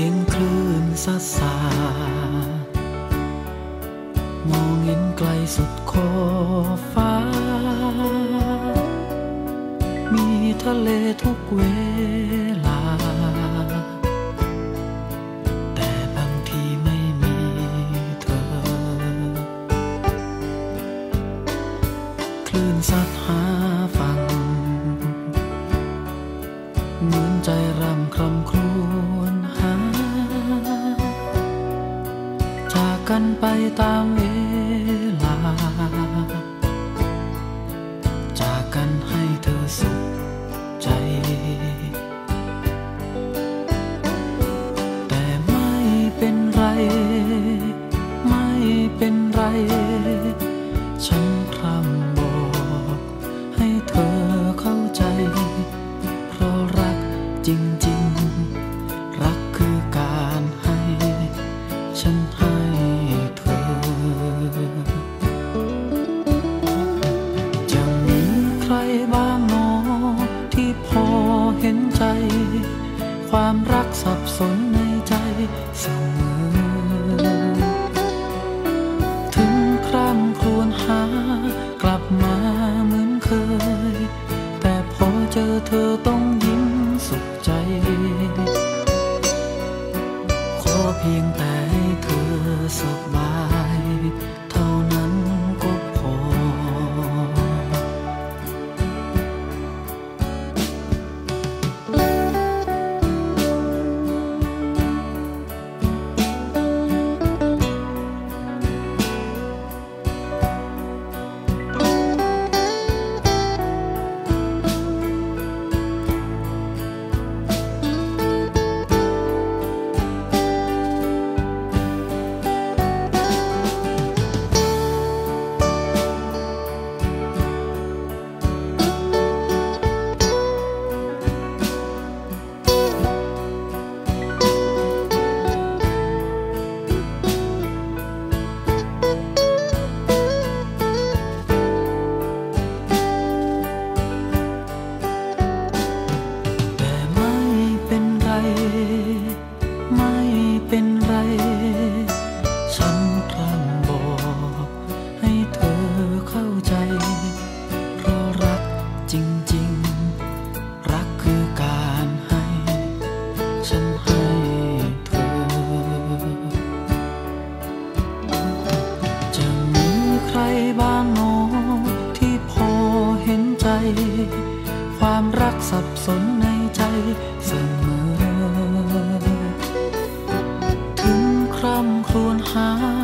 สียงคลื่นซาซามองเห็นไกลสุดขอบฟ้า มีทะเลทุกเวลา แต่บางทีไม่มีเธอ คลื่นซัดหา สนในใจเสมอ ถึงครั้งครวญหากลับมาเหมือนเคย แต่พอเจอเธอต้องยิ้มสุขใจ ขอเพียงแต่เธอสบาย ครวญหา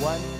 one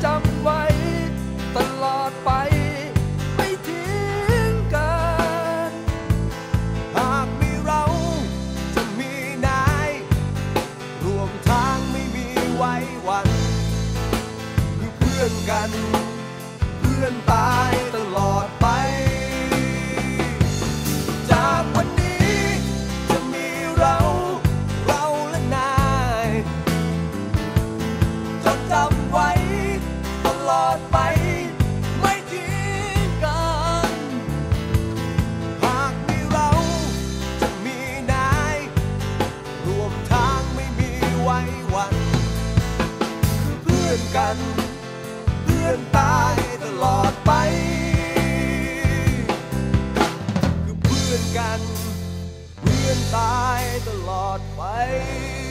dumb คือเพื่